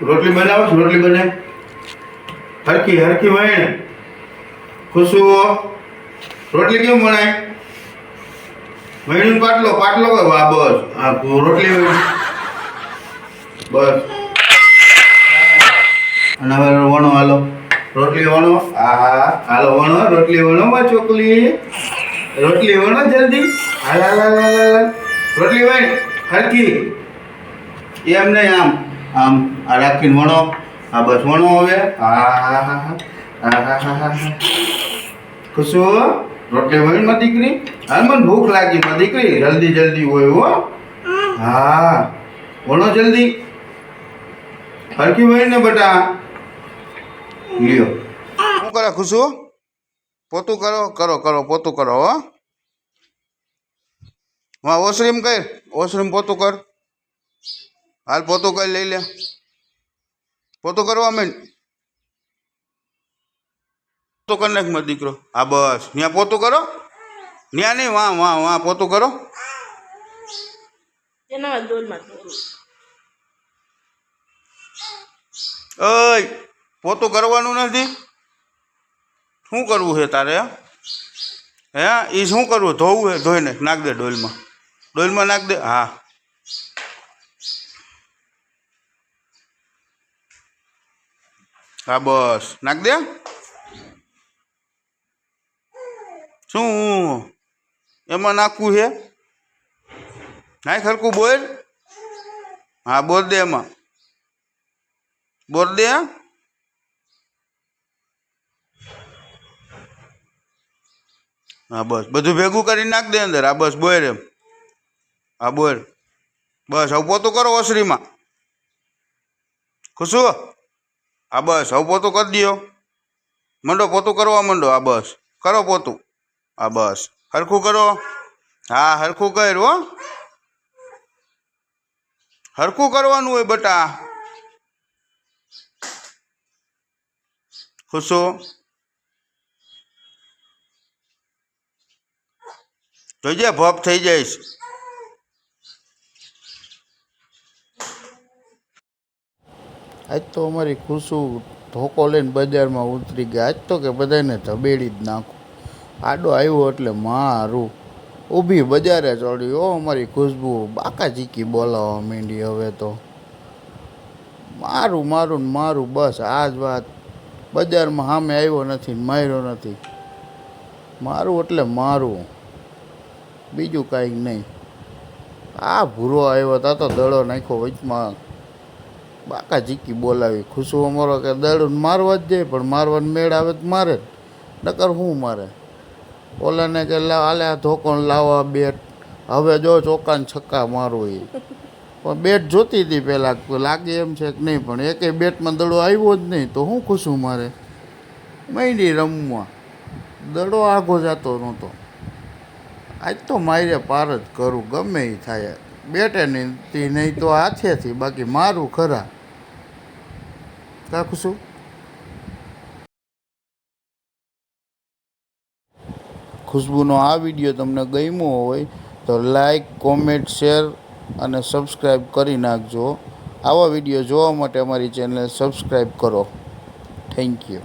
રોટલી બનાવો છો રોટલી બને. હરકી હરકી વણ ખુશુઓ રોટલી કેમ બનાય વણ્યું પાટલો પાટલો કહો વાહ બસ. આ રોટલી વણી. બસ. અને હવે વણો હાલો. રોટલી વણો. આહા. હાલો વણો. રોટલી વણો માં ચોકલી રોટલી વણો જલ્દી. હાલ હાલ હાલ હાલ હાલ. રોટલી વણ. હરકી એમ નહીં આમ. આમ, આ રાખીને વણો. આ બસ વણો હવે. ખુશો? રોટલી હોયમાં દીકરી? હા, મને ભૂખ લાગી માં દીકરી. જલ્દી જલ્દી હોય હો. હા. વણો જલ્દી. ફરકી હોય ને બેટા. લ્યો. શું કરે ખુશુ? પોતું કરો કરો કરો, પોતું કરો, હો. હા વોશરૂમ કર. વોશરૂમ પોતું કર. હાલ પોતું કરી લઈ લે. પોતું કરવા માંડ. પોતું કરી નાખ મારો દીકરો. હા બસ. ત્યાં પોતું કરો. ત્યાં નહીં વાહ વાહ વાહ પોતું કરો. ઓય પોતું કરવાનું નથી. શું કરવું છે તારે હે? એ શું કરવું? ધોવું છે? ધોઈને નાખ દે ડોલમાં. ડોલમાં નાખ દે. હા. હા, બસ. નાખ દે. શું? એમાં નાખવું છે? નાખ હરકું બોલ. હા, બોલ દે એમાં. બોલ દે. હા, બસ. બધું ભેગું કરી નાખ દે અંદર. હા, બસ, બોલ એમ. હા, બોલ. બસ હવે પોતું કરો ઓસરીમાં. ખુશુ હા બસ, હવે પોતું કરી દો મંડો, પોતું કરવા મંડો, આ બસ. કરો પોતું. આ બસ. હરખું કરો. હા, હરખું કર હો. હરખું કરવાનું હોય બટા. ખુશો જોઈજે ભપ થઈ જઈશ. આજ તો અમારી ખુશું ધોકો લઈને બજારમાં ઉતરી ગયા. આજ તો કે બધાને ધબેડી જ નાખું. આડો આવ્યો એટલે મારું. ઊભી બજારે ચડી ઓ, અમારી ખુશ્બુ, બાકા ચીકી બોલાવવા માંડી હવે તો. મારું મારું ને મારું, બસ આ જ વાત. બજારમાં સામે આવ્યો નથી માર્યો નથી. મારું એટલે મારું. બીજું કાંઈ નહીં. આ ભૂરો આવ્યો તા તો દડો નાખ્યો વચમાં. બાકા ચીકી બોલાવી. ખુશું અમારો કે દડું મારવા જ જાય પણ મારવાનો મેળ આવે તો મારે નકર શું મારે? ઓલાને કે લા, આલે આ ધોકોણ લાવવા બેટ. હવે જો ચોકાન છક્કા મારું એ પણ બેટ જોતી હતી પહેલાં લાગે એમ છે કે નહીં, પણ એકે બેટમાં દડો આવ્યો જ નહીં, તો હું ખુશું મારે? માંડી રમવા. દડો આઘો જતો નહોતો. આજ તો મારે પાર જ કરું, ગમે એ થાય. બેટે નહીં નહીં તો હાથેથી, બાકી મારું ખરા. શું ખુશ્બુનો આ વીડિયો તમને ગમ્યો હોય તો લાઈક, કોમેન્ટ, શેર અને સબસ્ક્રાઈબ કરી નાખજો. આવા વીડિયો જોવા માટે અમારી ચેનલ સબસ્ક્રાઈબ કરો. Thank you.